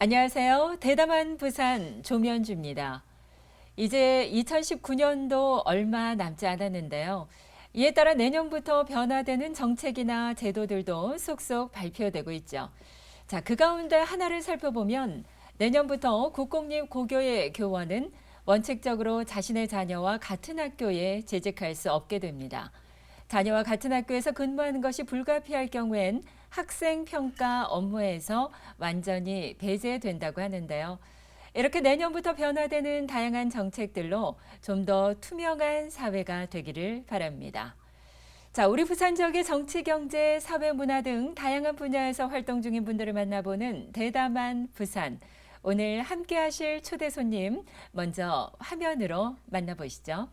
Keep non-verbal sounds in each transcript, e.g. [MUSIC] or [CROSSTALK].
안녕하세요. 대담한 부산 조면주입니다. 이제 2019년도 얼마 남지 않았는데요. 이에 따라 내년부터 변화되는 정책이나 제도들도 쏙쏙 발표되고 있죠. 자, 그 가운데 하나를 살펴보면 내년부터 국공립 고교의 교원은 원칙적으로 자신의 자녀와 같은 학교에 재직할 수 없게 됩니다. 자녀와 같은 학교에서 근무하는 것이 불가피할 경우엔 학생 평가 업무에서 완전히 배제된다고 하는데요. 이렇게 내년부터 변화되는 다양한 정책들로 좀 더 투명한 사회가 되기를 바랍니다. 자, 우리 부산 지역의 정치, 경제, 사회, 문화 등 다양한 분야에서 활동 중인 분들을 만나보는 대담한 부산. 오늘 함께 하실 초대 손님 먼저 화면으로 만나보시죠.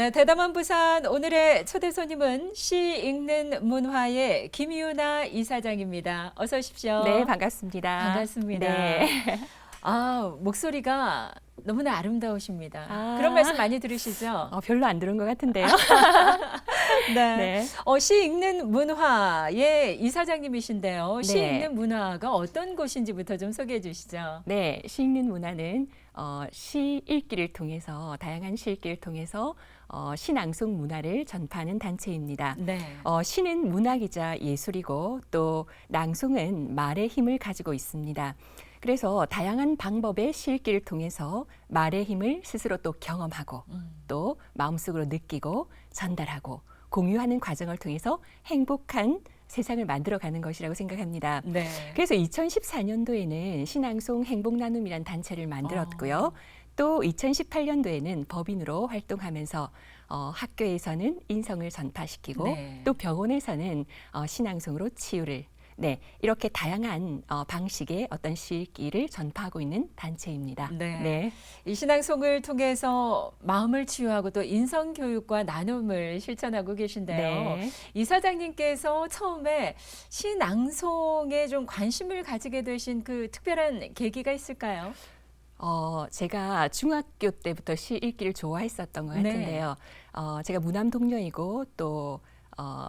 네, 대담한 부산 오늘의 초대 손님은 시 읽는 문화의 김유나 이사장입니다. 어서 오십시오. 네, 반갑습니다. 반갑습니다. 네. [LAUGHS] 아, 목소리가 너무나 아름다우십니다. 아. 그런 말씀 많이 들으시죠? 어, 별로 안 들은 것 같은데요. [LAUGHS] [LAUGHS] 네. 네. 어, 시 읽는 문화의 이사장님이신데요. 시 네. 읽는 문화가 어떤 곳인지부터 좀 소개해 주시죠. 네, 시 읽는 문화는 어, 시 읽기를 통해서 다양한 시 읽기를 통해서 어, 시낭송 문화를 전파하는 단체입니다. 네. 어, 시는 문학이자 예술이고 또 낭송은 말의 힘을 가지고 있습니다. 그래서 다양한 방법의 시 읽기를 통해서 말의 힘을 스스로 또 경험하고 음. 또 마음속으로 느끼고 전달하고 공유하는 과정을 통해서 행복한 세상을 만들어가는 것이라고 생각합니다. 네. 그래서 2014년도에는 신앙송 행복 나눔이란 단체를 만들었고요. 또 2018년도에는 법인으로 활동하면서 어, 학교에서는 인성을 전파시키고 네. 또 병원에서는 어, 신앙송으로 치유를 네 이렇게 다양한 어, 방식의 어떤 시기를 전파하고 있는 단체입니다. 네. 이 신앙송을 통해서 마음을 치유하고 또 인성 교육과 나눔을 실천하고 계신데요. 네. 이사장님께서 처음에 신앙송에 좀 관심을 가지게 되신 그 특별한 계기가 있을까요? 어, 제가 중학교 때부터 시 읽기를 좋아했었던 것 네. 같은데요. 어, 제가 무남 동료이고 또 어,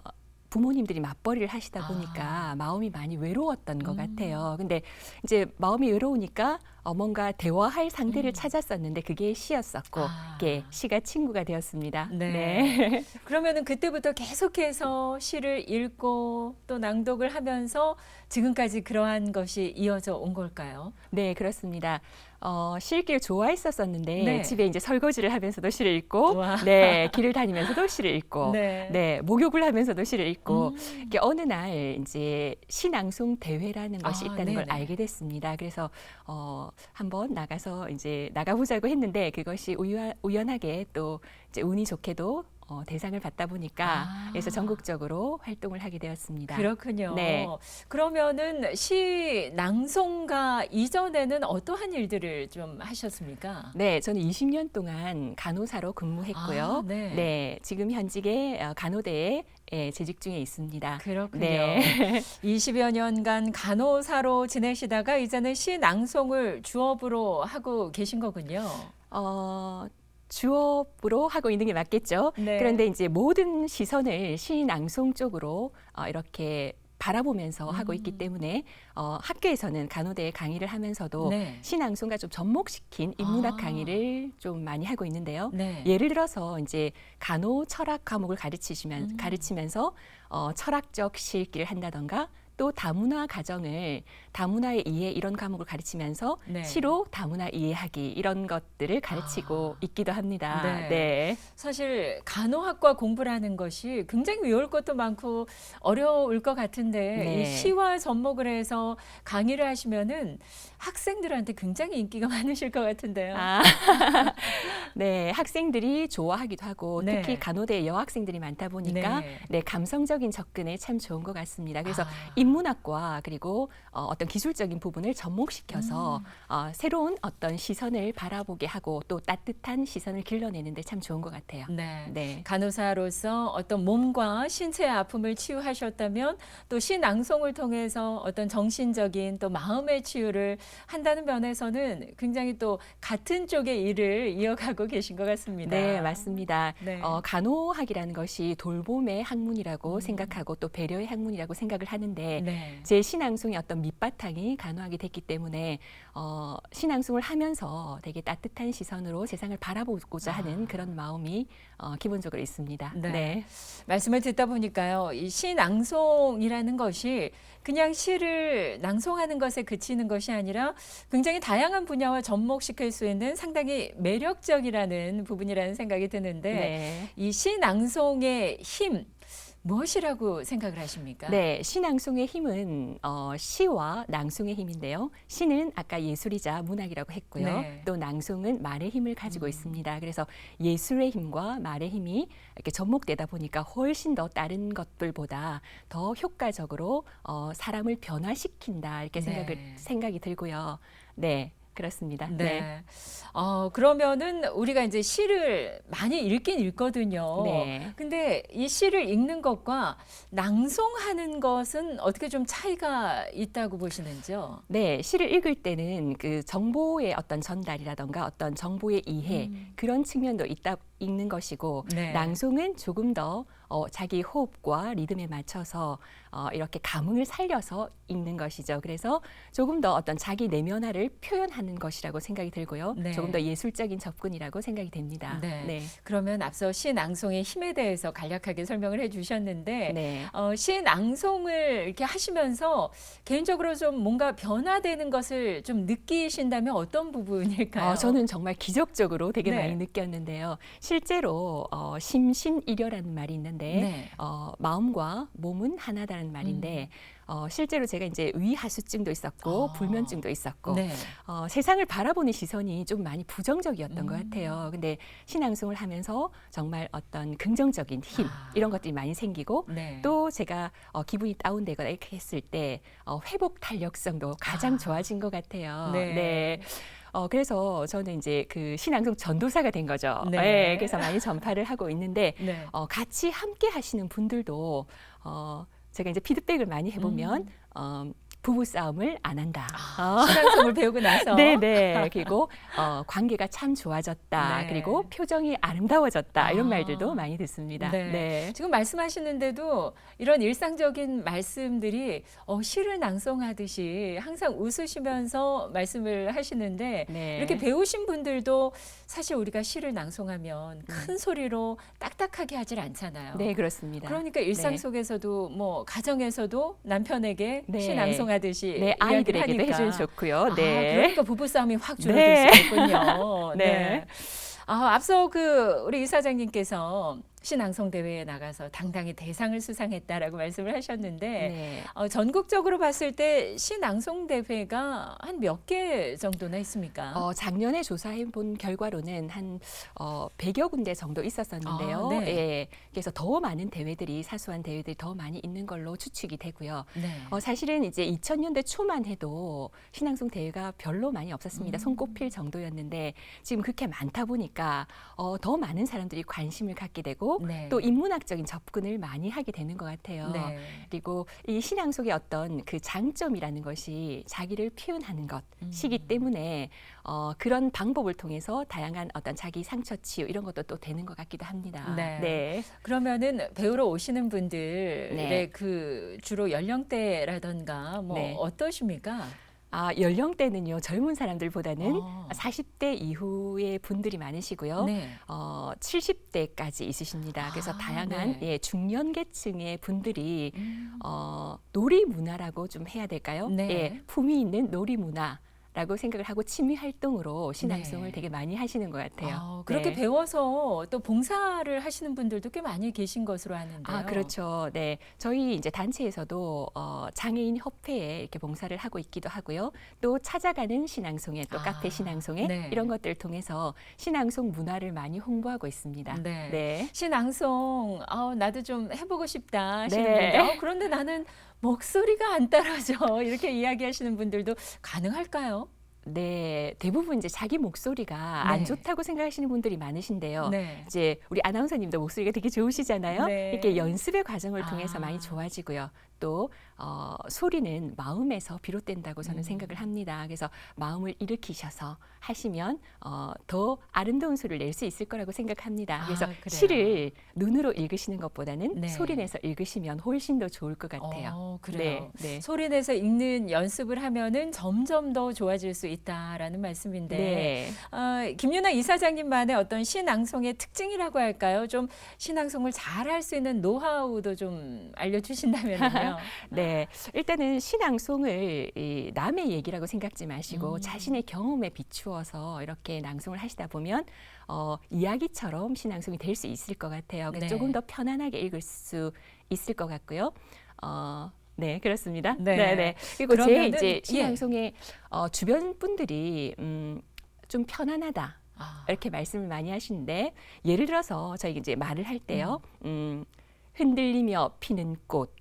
부모님들이 맞벌이를 하시다 아. 보니까 마음이 많이 외로웠던 것 음. 같아요. 근데 이제 마음이 외로우니까 어, 뭔가 대화할 상대를 음. 찾았었는데 그게 시였었고, 아. 그게 시가 친구가 되었습니다. 네. [LAUGHS] 그러면은 그때부터 계속해서 시를 읽고 또 낭독을 하면서 지금까지 그러한 것이 이어져 온 걸까요? 네, 그렇습니다. 어, 시 읽기를 좋아했었었는데 네. 집에 이제 설거지를 하면서도 시를 읽고, 와. 네, 길을 다니면서도 시를 읽고, [LAUGHS] 네. 네, 목욕을 하면서도 시를 읽고, 음. 이게 어느 날 이제 시낭송 대회라는 것이 아, 있다는 걸 네네. 알게 됐습니다. 그래서 어 한번 나가서 이제 나가보자고 했는데 그것이 우연, 우연하게 또 이제 운이 좋게도 어, 대상을 받다 보니까 아. 그래서 전국적으로 활동을 하게 되었습니다. 그렇군요. 네. 그러면은 시 낭송가 이전에는 어떠한 일들을 좀 하셨습니까? 네, 저는 20년 동안 간호사로 근무했고요. 아, 네. 지금 현직의 어, 간호대에 예, 재직 중에 있습니다. 그렇군요. 네. [LAUGHS] 20여 년간 간호사로 지내시다가 이제는 시 낭송을 주업으로 하고 계신 거군요. 어, 주업으로 하고 있는 게 맞겠죠. 네. 그런데 이제 모든 시선을 시낭송 쪽으로 어, 이렇게 바라보면서 하고 있기 음. 때문에 어, 학교에서는 간호대 강의를 하면서도 네. 시낭송과 좀 접목시킨 인문학 아. 강의를 좀 많이 하고 있는데요. 네. 예를 들어서 이제 간호 철학 과목을 가르치시면 음. 가르치면서 어, 철학적 시읽기를 한다던가 또 다문화 가정을 다문화의 이해 이런 과목을 가르치면서 네. 시로 다문화 이해하기 이런 것들을 가르치고 아. 있기도 합니다. 네. 네. 사실 간호학과 공부를 하는 것이 굉장히 외울 것도 많고 어려울 것 같은데 네. 이 시와 접목을 해서 강의를 하시면은 학생들한테 굉장히 인기가 [LAUGHS] 많으실 것 같은데요. 아, [LAUGHS] 네, 학생들이 좋아하기도 하고 네. 특히 간호대 여학생들이 많다 보니까 네. 네, 감성적인 접근에 참 좋은 것 같습니다. 그래서 아. 인문학과 그리고 어, 어떤 기술적인 부분을 접목시켜서 음. 어, 새로운 어떤 시선을 바라보게 하고 또 따뜻한 시선을 길러내는데 참 좋은 것 같아요. 네. 네. 간호사로서 어떤 몸과 신체의 아픔을 치유하셨다면 또 시낭송을 통해서 어떤 정신적인 또 마음의 치유를 한다는 면에서는 굉장히 또 같은 쪽의 일을 이어가고 계신 것 같습니다. 네, 맞습니다. 네. 어, 간호학이라는 것이 돌봄의 학문이라고 음. 생각하고 또 배려의 학문이라고 생각을 하는데 네. 제 신앙송의 어떤 밑바탕이 간호학이 됐기 때문에 어, 신앙송을 하면서 되게 따뜻한 시선으로 세상을 바라보고자 아. 하는 그런 마음이 어, 기본적으로 있습니다. 네. 말씀을 듣다 보니까요, 이 시낭송이라는 것이 그냥 시를 낭송하는 것에 그치는 것이 아니라 굉장히 다양한 분야와 접목시킬 수 있는 상당히 매력적이라는 부분이라는 생각이 드는데 네. 이 시낭송의 힘 무엇이라고 생각을 하십니까? 네, 시낭송의 힘은 어, 시와 낭송의 힘인데요. 시는 아까 예술이자 문학이라고 했고요. 네. 또 낭송은 말의 힘을 가지고 음. 있습니다. 그래서 예술의 힘과 말의 힘이 이렇게 접목되다 보니까 훨씬 더 다른 것들보다 더 효과적으로 어, 사람을 변화시킨다 이렇게 생각을 네. 생각이 들고요. 네, 그렇습니다. 네. 어, 그러면은 우리가 이제 시를 많이 읽긴 읽거든요. 네. 근데 이 시를 읽는 것과 낭송하는 것은 어떻게 좀 차이가 있다고 보시는지요? 네, 시를 읽을 때는 그 정보의 어떤 전달이라던가 어떤 정보의 이해 음. 그런 측면도 있다 있는 것이고 네. 낭송은 조금 더 어, 자기 호흡과 리듬에 맞춰서 어, 이렇게 감흥을 살려서 읽는 것이죠. 그래서 조금 더 어떤 자기 내면화를 표현하는 것이라고 생각이 들고요. 네. 조금 더 예술적인 접근이라고 생각이 됩니다. 네. 그러면 앞서 시 낭송의 힘에 대해서 간략하게 설명을 해주셨는데 네. 어, 시 낭송을 이렇게 하시면서 개인적으로 좀 뭔가 변화되는 것을 좀 느끼신다면 어떤 부분일까요? 어, 저는 정말 기적적으로 되게 네. 많이 느꼈는데요. 실제로 어, 심신일여라는 말이 있는데 네. 어, 마음과 몸은 하나다는 말인데 어, 실제로 제가 이제 위하수증도 있었고 음. 아. 불면증도 있었고 네. 어, 세상을 바라보는 시선이 좀 많이 부정적이었던 것 음. 같아요. 근데 신앙송을 하면서 정말 어떤 긍정적인 힘 아. 이런 것들이 많이 생기고 네. 또 제가 어, 기분이 다운되거나 이렇게 했을 때 어, 회복 탄력성도 가장 아. 좋아진 것 같아요. 네. 어, 그래서 저는 이제 그 신앙송 전도사가 된 거죠. 네. 네, 그래서 많이 전파를 하고 있는데 네. 어, 같이 함께 하시는 분들도 어, 제가 이제 피드백을 많이 해보면 음. 어, 부부 싸움을 안 한다. 아, 신앙송을 배우고 나서 [LAUGHS] 네, 네. 그리고 어, 관계가 참 좋아졌다. 네. 그리고 표정이 아름다워졌다. 이런 아. 말들도 많이 듣습니다. 네. 네. 지금 말씀하시는데도 이런 일상적인 말씀들이 어, 시를 낭송하듯이 항상 웃으시면서 말씀을 하시는데 네. 이렇게 배우신 분들도 사실 우리가 시를 낭송하면 큰 소리로 딱딱하게 하질 않잖아요. 네, 그렇습니다. 그러니까 일상 네. 속에서도 뭐 가정에서도 남편에게 네. 시 낭송 하듯이 네, 아이들에게도. 해주면 좋고요. 아, 네. 그러니까 부부 싸움이 확 줄어들 [LAUGHS] 네. 수가 있군요. 네. 아, 앞서 그 우리 이사장님께서 신앙송 대회에 나가서 당당히 대상을 수상했다라고 말씀을 하셨는데 네. 어, 전국적으로 봤을 때 신앙송 대회가 한 몇 개 정도나 있습니까? 어, 작년에 조사해 본 결과로는 한 어, 100여 군데 정도 있었었는데요. 아, 네. 예. 그래서 더 많은 대회들이 사소한 대회들이 더 많이 있는 걸로 추측이 되고요. 네. 어, 사실은 이제 2000년대 초만 해도 신앙송 대회가 별로 많이 없었습니다. 음. 손꼽힐 정도였는데 지금 그렇게 많다 보니까 어, 더 많은 사람들이 관심을 갖게 되고 네. 또 인문학적인 접근을 많이 하게 되는 것 같아요. 네. 그리고 이 신앙 속의 어떤 그 장점이라는 것이 자기를 표현하는 것이기 음. 때문에 어, 그런 방법을 통해서 다양한 어떤 자기 상처 치유 이런 것도 또 되는 것 같기도 합니다. 네. 그러면은 배우러 오시는 분들의 네. 그 주로 연령대라던가 뭐 네. 어떠십니까? 아, 연령대는요, 젊은 사람들보다는 어. 40대 이후의 분들이 많으시고요. 네. 어, 70대까지 있으십니다. 그래서 아, 다양한 네. 예, 중년계층의 분들이 음. 어, 놀이 문화라고 좀 해야 될까요? 네. 예, 품위 있는 놀이 문화. 라고 생각을 하고 취미 활동으로 신앙송을 네. 되게 많이 하시는 것 같아요. 아, 그렇게 네. 배워서 또 봉사를 하시는 분들도 꽤 많이 계신 것으로 아는데요. 아, 그렇죠. 네. 저희 이제 단체에서도 어, 장애인 협회에 이렇게 봉사를 하고 있기도 하고요. 또 찾아가는 신앙송회, 또 아, 카페 신앙송회 네. 이런 것들을 통해서 신앙송 문화를 많이 홍보하고 있습니다. 네. 네. 신앙송, 아, 나도 좀 해보고 싶다 하시는 네. 분들, 어, 그런데 나는 목소리가 안 따라져 [LAUGHS] 이렇게 이야기하시는 분들도 가능할까요? 네, 대부분 이제 자기 목소리가 안 네. 좋다고 생각하시는 분들이 많으시는데요. 네. 이제 우리 아나운서님도 목소리가 되게 좋으시잖아요. 네. 이렇게 연습의 과정을 통해서 아. 많이 좋아지고요. 또 어, 소리는 마음에서 비롯된다고 저는 음. 생각을 합니다. 그래서 마음을 일으키셔서 하시면 어, 더 아름다운 소리를 낼 수 있을 거라고 생각합니다. 아, 그래서 그래요? 시를 눈으로 읽으시는 것보다는 네. 소리 내서 읽으시면 훨씬 더 좋을 것 같아요. 어, 그래요. 네, 네. 소리 내서 읽는 연습을 하면은 점점 더 좋아질 수 있다라는 말씀인데 네. 어, 김윤아 이사장님만의 어떤 신앙송의 특징이라고 할까요? 좀 신앙송을 잘 할 수 있는 노하우도 좀 알려주신다면요. 네, 일단은 신앙송을 이 남의 얘기라고 생각지 마시고 음. 자신의 경험에 비추어서 이렇게 낭송을 하시다 보면 어, 이야기처럼 신앙송이 될 수 있을 것 같아요. 그래서 네. 조금 더 편안하게 읽을 수 있을 것 같고요. 어, 네, 그렇습니다. 네. 네, 네. 그리고 제 그러면은, 이제 예. 신앙송의 어, 주변 분들이 음, 좀 편안하다. 아, 이렇게 말씀을 많이 하시는데 예를 들어서 저희 이제 말을 할 때요. 음, 흔들리며 피는 꽃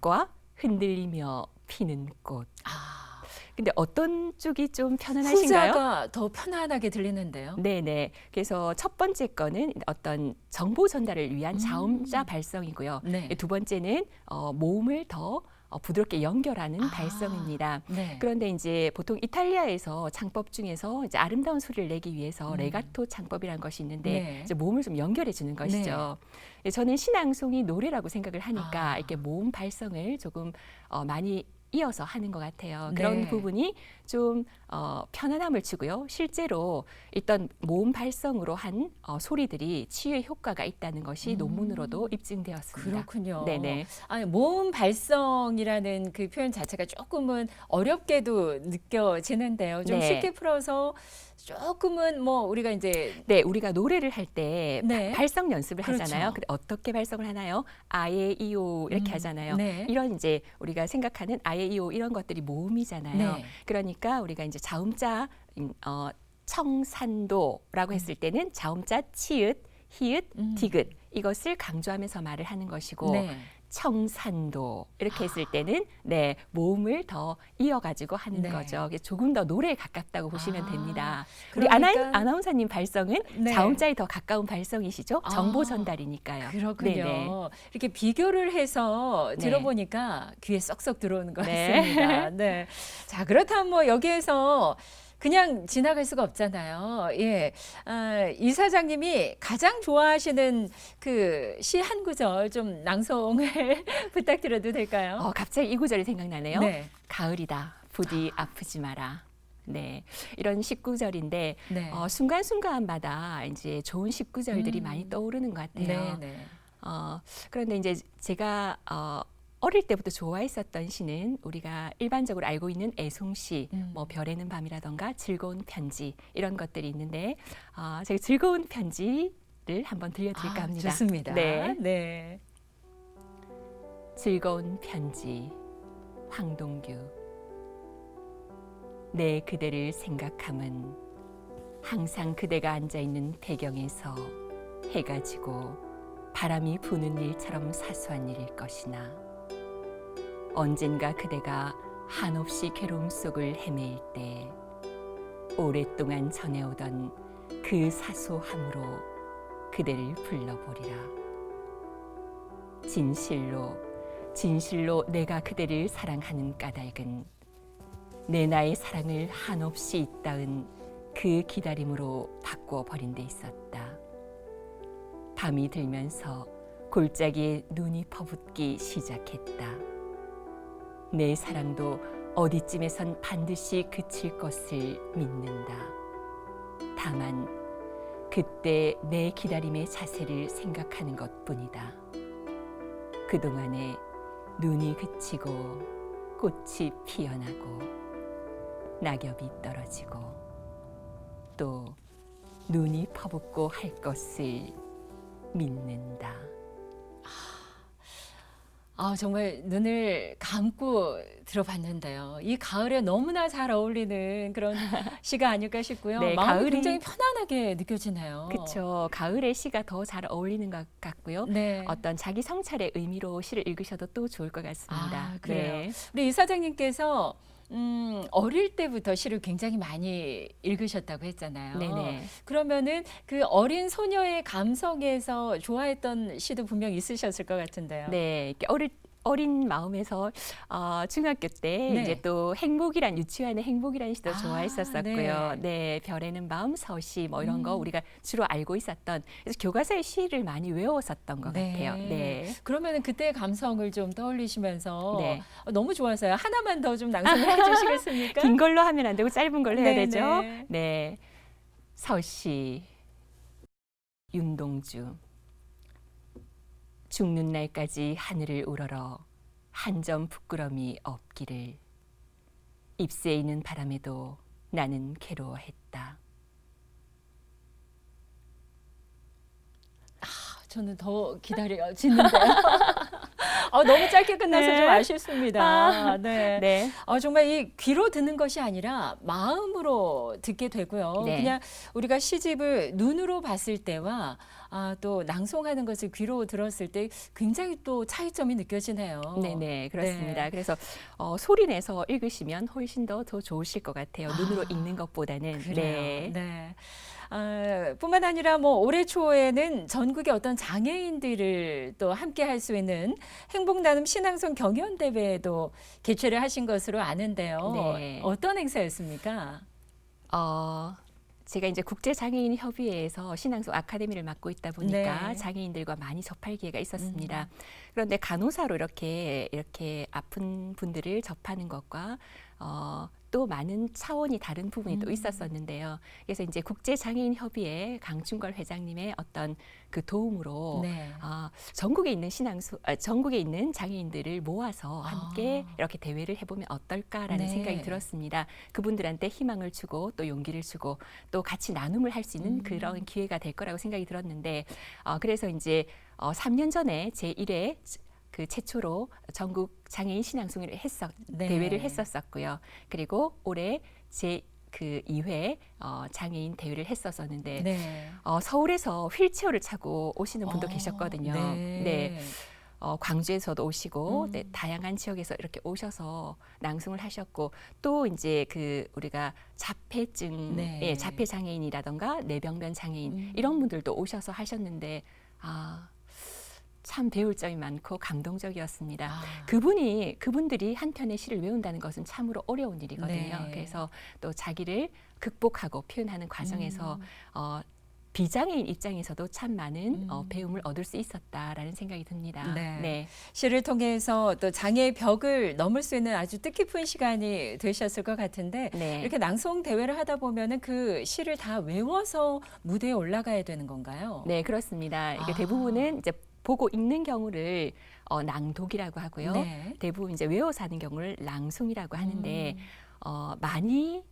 과 음. 흔들리며 피는 꽃. 아, 근데 어떤 쪽이 좀 편안하신가요? 후자가 더 편안하게 들리는데요. 네네. 그래서 첫 번째 거는 어떤 정보 전달을 위한 음. 자음자 발성이고요. 네. 두 번째는 어, 모음을 더 어, 부드럽게 연결하는 아. 발성입니다. 네. 그런데 이제 보통 이탈리아에서 창법 중에서 이제 아름다운 소리를 내기 위해서 음. 레가토 창법이라는 것이 있는데 네. 이제 모음을 좀 연결해 주는 것이죠. 예, 저는 신앙송이 노래라고 생각을 하니까 아. 이렇게 모음 발성을 조금 어, 많이 이어서 하는 것 같아요. 그런 네. 부분이 좀 어, 편안함을 주고요. 실제로 일단 모음 발성으로 한 어, 소리들이 치유의 효과가 있다는 것이 음. 논문으로도 입증되었습니다. 그렇군요. 네네. 아니, 모음 발성이라는 그 표현 자체가 조금은 어렵게도 느껴지는데요. 좀 네. 쉽게 풀어서 조금은 뭐 우리가 이제 네, 우리가 노래를 할 때 네. 발성 연습을 그렇죠. 하잖아요. 근데 어떻게 발성을 하나요? 아예 이오 이렇게 음, 하잖아요. 네. 이런 이제 우리가 생각하는 아예 이오 이런 것들이 모음이잖아요. 네. 그러니까 우리가 이제 자음자 음, 어, 청산도라고 했을 때는 자음자 치읓, 히읗, 음. 디귿 이것을 강조하면서 말을 하는 것이고 네. 청산도 이렇게 했을 때는 네 모음을 더 이어가지고 하는 네. 거죠. 조금 더 노래에 가깝다고 보시면 아, 됩니다. 우리 아나, 그러니까- 아나운서님 발성은 네. 자음자에 더 가까운 발성이시죠? 아, 정보 전달이니까요. 그렇군요. 네네. 이렇게 비교를 해서 네. 들어보니까 귀에 쏙쏙 들어오는 것 네. 같습니다. 네. 자, 그렇다면 뭐 여기에서 그냥 지나갈 수가 없잖아요. 예. 아, 이사장님이 가장 좋아하시는 그 시 한 구절 좀 낭송을 [LAUGHS] 부탁드려도 될까요? 어, 갑자기 이 구절이 생각나네요. 네. 가을이다. 부디 아프지 마라. 네, 이런 19절인데 네. 어, 순간순간마다 이제 좋은 19절들이 음. 많이 떠오르는 것 네, 같아요. 네. 어, 그런데 이제 제가 어, 어릴 때부터 좋아했었던 시는 우리가 일반적으로 알고 있는 애송시, 음. 뭐 별에는 밤이라던가 즐거운 편지 이런 것들이 있는데 어, 제가 즐거운 편지를 한번 들려드릴까 아, 합니다. 좋습니다. 네. 네. 즐거운 편지 황동규 내 그대를 생각함은 항상 그대가 앉아 있는 배경에서 해가 지고 바람이 부는 일처럼 사소한 일일 것이나 언젠가 그대가 한없이 괴로움 속을 헤매일 때 오랫동안 전해오던 그 사소함으로 그대를 불러보리라 진실로 진실로 내가 그대를 사랑하는 까닭은 내 나의 사랑을 한없이 잇따은 그 기다림으로 바꾸어 버린 데 있었다. 밤이 들면서 골짜기에 눈이 퍼붓기 시작했다. 내 사랑도 어디쯤에선 반드시 그칠 것을 믿는다. 다만 그때 내 기다림의 자세를 생각하는 것 뿐이다. 그동안에 눈이 그치고 꽃이 피어나고 낙엽이 떨어지고 또 눈이 퍼붓고 할 것을 믿는다. 아, 정말 눈을 감고 들어봤는데요. 이 가을에 너무나 잘 어울리는 그런 [LAUGHS] 시가 아닐까 싶고요. 네, 마음이 가을이- 굉장히 편안하게 느껴지네요. 그렇죠. 가을의 시가 더 잘 어울리는 것 같고요. 네. 어떤 자기 성찰의 의미로 시를 읽으셔도 또 좋을 것 같습니다. 아, 그래요? 네. 우리 이사장님께서 음, 어릴 때부터 시를 굉장히 많이 읽으셨다고 했잖아요. 네네. 그러면은 그 어린 소녀의 감성에서 좋아했던 시도 분명 있으셨을 것 같은데요. 네, 이렇게 어릴 어린 마음에서 어, 중학교 때 네. 이제 또 행복이란 유치원의 행복이라는 시도 아, 좋아했었었고요. 네. 네. 별에는 마음 서시 뭐 이런 거 음. 우리가 주로 알고 있었던 그래서 교과서의 시를 많이 외웠었던 것 네. 같아요. 네. 그러면은 그때의 감성을 좀 떠올리시면서 네. 어, 너무 좋아서요. 하나만 더 좀 낭송을 해주시겠습니까? [LAUGHS] 긴 걸로 하면 안 되고 짧은 걸로 해야 네, 되죠. 네. 네. 서시 윤동주 죽는 날까지 하늘을 우러러 한 점 부끄럼이 없기를 잎새 있는 바람에도 나는 괴로워했다. 저는 더 기다려지는데요. [LAUGHS] 아, 너무 짧게 끝나서 네. 좀 아쉽습니다. 아, 네. 네. 아, 정말 이 귀로 듣는 것이 아니라 마음으로 듣게 되고요. 네. 그냥 우리가 시집을 눈으로 봤을 때와 아, 또 낭송하는 것을 귀로 들었을 때 굉장히 또 차이점이 느껴지네요. 네네 그렇습니다. 네. 그래서 어, 소리 내서 읽으시면 훨씬 더 더 좋으실 것 같아요. 눈으로 아, 읽는 것보다는. 그래요. 네. 네. 아, 뿐만 아니라 뭐 올해 초에는 전국의 어떤 장애인들을 또 함께 할 수 있는 행복 나눔 신앙송 경연 대회에도 개최를 하신 것으로 아는데요. 네. 어떤 행사였습니까? 어, 제가 이제 국제 장애인 협의회에서 신앙소 아카데미를 맡고 있다 보니까 네. 장애인들과 많이 접할 기회가 있었습니다. 음. 그런데 간호사로 이렇게 이렇게 아픈 분들을 접하는 것과 어, 또 많은 차원이 다른 부분이 또 음. 있었었는데요. 그래서 이제 국제 장애인 협의회 강충걸 회장님의 어떤 그 도움으로 네. 아, 전국에 있는 신앙소, 아, 전국에 있는 장애인들을 모아서 함께 아. 이렇게 대회를 해보면 어떨까라는 네. 생각이 들었습니다. 그분들한테 희망을 주고 또 용기를 주고 또 같이 나눔을 할 수 있는 음. 그런 기회가 될 거라고 생각이 들었는데 어, 그래서 이제 어, 3년 전에 제 1회 그 최초로 전국 장애인 신앙송이를 했었 네. 대회를 했었었고요. 그리고 올해 제 그 2회 어, 장애인 대회를 했었었는데 네. 어, 서울에서 휠체어를 차고 오시는 분도 어, 계셨거든요. 네. 네. 어, 광주에서도 오시고 음. 네, 다양한 지역에서 이렇게 오셔서 낭송을 하셨고 또 이제 그 우리가 자폐증, 네. 예, 자폐 장애인이라던가 뇌병변 장애인 음. 이런 분들도 오셔서 하셨는데 아. 참 배울 점이 많고 감동적이었습니다. 아, 그분이 그분들이 한 편의 시를 외운다는 것은 참으로 어려운 일이거든요. 네. 그래서 또 자기를 극복하고 표현하는 과정에서 음. 어, 비장애인 입장에서도 참 많은 어, 음. 배움을 얻을 수 있었다라는 생각이 듭니다. 네. 시를 통해서 또 장애의 벽을 넘을 수 있는 아주 뜻깊은 시간이 되셨을 것 같은데 네. 이렇게 낭송 대회를 하다 보면은 그 시를 다 외워서 무대에 올라가야 되는 건가요? 네, 그렇습니다. 이게 아. 대부분은 이제 보고 읽는 경우를 어, 낭독이라고 하고요. 네. 대부분 이제 외워서 하는 경우를 낭송이라고 하는데 음. 어, 많이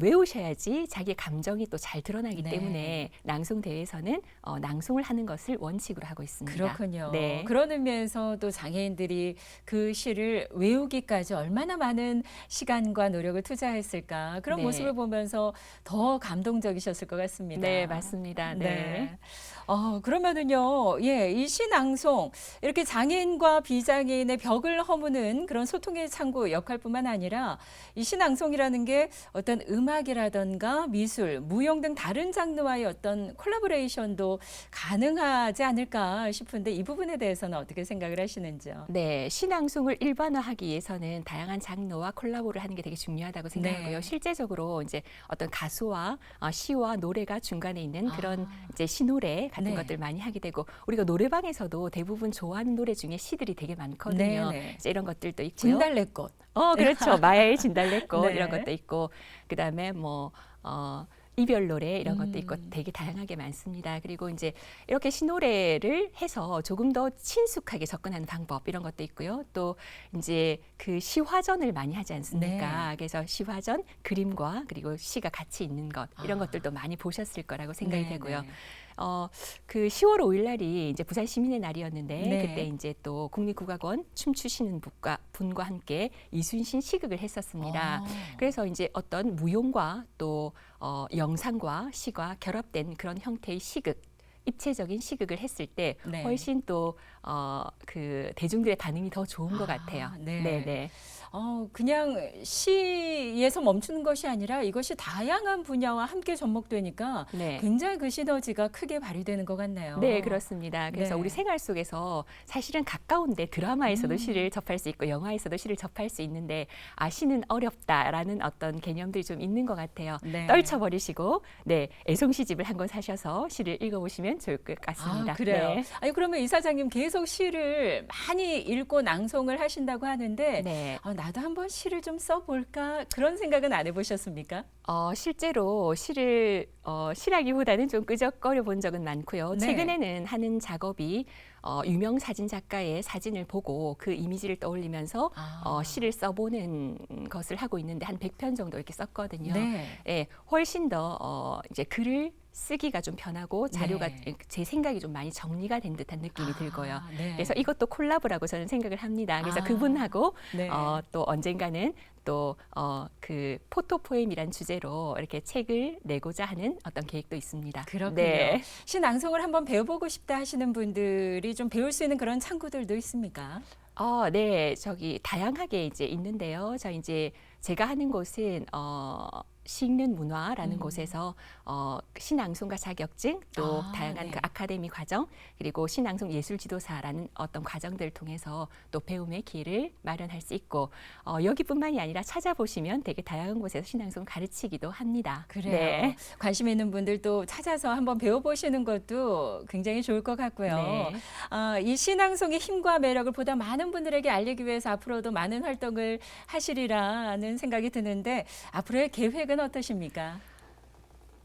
외우셔야지 자기의 감정이 또 잘 드러나기 네. 때문에 낭송 대회에서는 어, 낭송을 하는 것을 원칙으로 하고 있습니다. 그렇군요. 네. 그런 의미에서 또 장애인들이 그 시를 외우기까지 얼마나 많은 시간과 노력을 투자했을까 그런 네. 모습을 보면서 더 감동적이셨을 것 같습니다. 네, 맞습니다. 네. 어, 그러면은요, 예, 이 시낭송, 이렇게 장애인과 비장애인의 벽을 허무는 그런 소통의 창구 역할뿐만 아니라 이 시낭송이라는 게 어떤 음악이라던가 미술, 무용 등 다른 장르와의 어떤 콜라보레이션도 가능하지 않을까 싶은데 이 부분에 대해서는 어떻게 생각을 하시는지요? 네, 신앙송을 일반화하기 위해서는 다양한 장르와 콜라보를 하는 게 되게 중요하다고 생각하고요. 네. 실제적으로 이제 어떤 가수와 어, 시와 노래가 중간에 있는 그런 아. 이제 시노래 같은 네. 것들 많이 하게 되고 우리가 노래방에서도 대부분 좋아하는 노래 중에 시들이 되게 많거든요. 네 네. 이제 이런 것들도 있고요. 진달래꽃. 어, 그렇죠. [LAUGHS] 마야의 진달래꽃 네. 이런 것도 있고 그다음에 뭐 어, 이별 노래 이런 것도 음. 있고 되게 다양하게 많습니다. 그리고 이제 이렇게 시노래를 해서 조금 더 친숙하게 접근하는 방법 이런 것도 있고요. 또 이제 그 시화전을 많이 하지 않습니까? 네. 그래서 시화전 그림과 그리고 시가 같이 있는 것 이런 아. 것들도 많이 보셨을 거라고 생각이 네, 되고요. 네. 어, 그 10월 5일 날이 이제 부산 시민의 날이었는데 네. 그때 이제 또 국립국악원 춤추시는 분과, 분과 함께 이순신 시극을 했었습니다. 아. 그래서 이제 어떤 무용과 또 어, 영상과 시가 결합된 그런 형태의 시극 입체적인 시극을 했을 때 네. 훨씬 또 어, 그 대중들의 반응이 더 좋은 것 아, 같아요. 네. 네. 어, 그냥 시에서 멈추는 것이 아니라 이것이 다양한 분야와 함께 접목되니까 네. 굉장히 그 시너지가 크게 발휘되는 것 같네요. 네, 그렇습니다. 그래서 네. 우리 생활 속에서 사실은 가까운데 드라마에서도 음. 시를 접할 수 있고 영화에서도 시를 접할 수 있는데 아 시는 어렵다라는 어떤 개념들이 좀 있는 것 같아요. 네. 떨쳐버리시고 네 애송 시집을 한 권 사셔서 시를 읽어보시면 좋을 것 같습니다. 아, 그래요. 네. 아니 그러면 이사장님 계속 시를 많이 읽고 낭송을 하신다고 하는데 네. 아, 나도 한번 시를 좀 써볼까 그런 생각은 안 해보셨습니까? 어, 실제로 시를 어, 시라기보다는 좀 끄적거려 본 적은 많고요. 네. 최근에는 하는 작업이 어, 유명 사진 작가의 사진을 보고 그 이미지를 떠올리면서 아. 어, 시를 써보는 것을 하고 있는데 한 100편 정도 이렇게 썼거든요. 네. 예, 훨씬 더 어, 이제 글을 쓰기가 좀 편하고 자료가 네. 제 생각이 좀 많이 정리가 된 듯한 느낌이 아, 들고요. 네. 그래서 이것도 콜라보라고 저는 생각을 합니다. 그래서 아, 그분하고 네. 어, 또 언젠가는 또 어, 그 포토 포엠이란 주제로 이렇게 책을 내고자 하는 어떤 계획도 있습니다. 그렇군요. 네. 시 낭송을 한번 배워보고 싶다 하시는 분들이 좀 배울 수 있는 그런 창구들도 있습니까? 어, 네, 저기 다양하게 이제 있는데요. 저 이제 제가 하는 곳은 어, 시익는 문화라는 음. 곳에서 어, 신앙송가 자격증 또 아, 다양한 네. 그 아카데미 과정 그리고 신앙송 예술 지도사라는 어떤 과정들을 통해서 또 배움의 기회를 마련할 수 있고 어, 여기뿐만이 아니라 찾아보시면 되게 다양한 곳에서 신앙송 가르치기도 합니다. 그래요. 네. 관심 있는 분들도 찾아서 한번 배워보시는 것도 굉장히 좋을 것 같고요. 네. 아, 이 신앙송의 힘과 매력을 보다 많은 분들에게 알리기 위해서 앞으로도 많은 활동을 하시리라는 생각이 드는데 앞으로의 계획은 어떠십니까?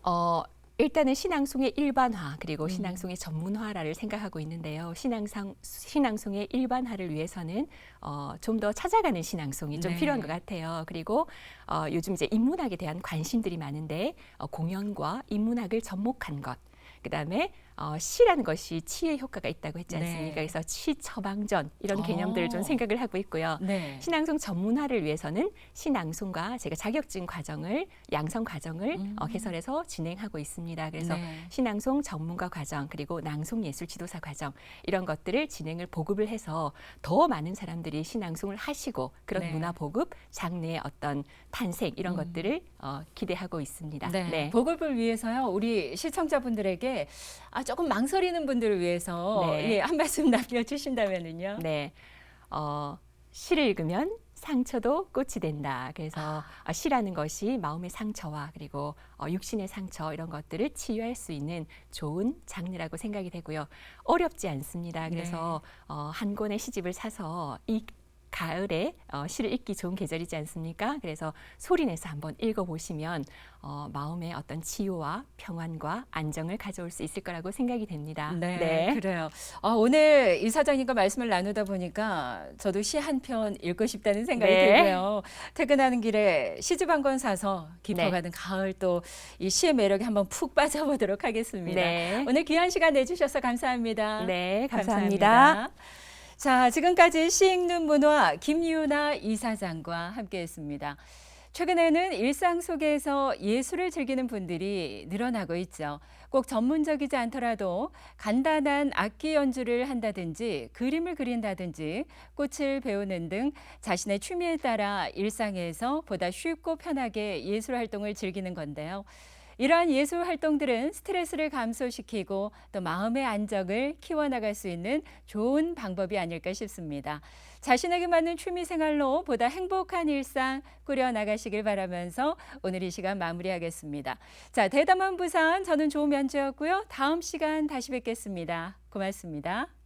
어, 일단은 신앙송의 일반화 그리고 음. 신앙송의 전문화를 생각하고 있는데요. 신앙상 신앙송의 일반화를 위해서는 어, 좀 더 찾아가는 신앙송이 좀 네. 필요한 것 같아요. 그리고 어, 요즘 이제 인문학에 대한 관심들이 많은데 어, 공연과 인문학을 접목한 것. 그 다음에 어, 시라는 것이 치유의 효과가 있다고 했지 네. 않습니까? 그래서 시 처방전 이런 어. 개념들을 좀 생각을 하고 있고요. 네. 신앙송 전문화를 위해서는 신앙송과 제가 자격증 과정을 양성 과정을 음. 어, 개설해서 진행하고 있습니다. 그래서 네. 신앙송 전문가 과정 그리고 낭송 예술 지도사 과정 이런 것들을 진행을 보급을 해서 더 많은 사람들이 신앙송을 하시고 그런 네. 문화 보급 장르의 어떤 탄생 이런 음. 것들을 어, 기대하고 있습니다. 네. 보급을 위해서요. 우리 시청자분들에게 아, 조금 망설이는 분들을 위해서 네. 예, 한 말씀 [LAUGHS] 남겨주신다면은요. 네. 어, 시를 읽으면 상처도 꽃이 된다. 그래서 어, 시라는 것이 마음의 상처와 그리고 어, 육신의 상처 이런 것들을 치유할 수 있는 좋은 장르라고 생각이 되고요. 어렵지 않습니다. 그래서 어, 한 권의 시집을 사서 이 가을에 어, 시를 읽기 좋은 계절이지 않습니까? 그래서 소리내서 한번 읽어보시면 어, 마음의 어떤 치유와 평안과 안정을 가져올 수 있을 거라고 생각이 됩니다. 네, 그래요. 아, 오늘 이 사장님과 말씀을 나누다 보니까 저도 시 한 편 읽고 싶다는 생각이 네. 들고요. 퇴근하는 길에 시집 한 권 사서 깊어가는 가을 또 이 시의 매력에 한번 푹 빠져보도록 하겠습니다. 네. 오늘 귀한 시간 내주셔서 감사합니다. 네, 감사합니다. 자, 지금까지 시 읽는 문화 김유나 이사장과 함께했습니다. 최근에는 일상 속에서 예술을 즐기는 분들이 늘어나고 있죠. 꼭 전문적이지 않더라도 간단한 악기 연주를 한다든지 그림을 그린다든지 꽃을 배우는 등 자신의 취미에 따라 일상에서 보다 쉽고 편하게 예술 활동을 즐기는 건데요. 이러한 예술 활동들은 스트레스를 감소시키고 또 마음의 안정을 키워나갈 수 있는 좋은 방법이 아닐까 싶습니다. 자신에게 맞는 취미 생활로 보다 행복한 일상 꾸려나가시길 바라면서 오늘 이 시간 마무리하겠습니다. 자, 대담한 부산 저는 조면주였고요. 다음 시간 다시 뵙겠습니다. 고맙습니다.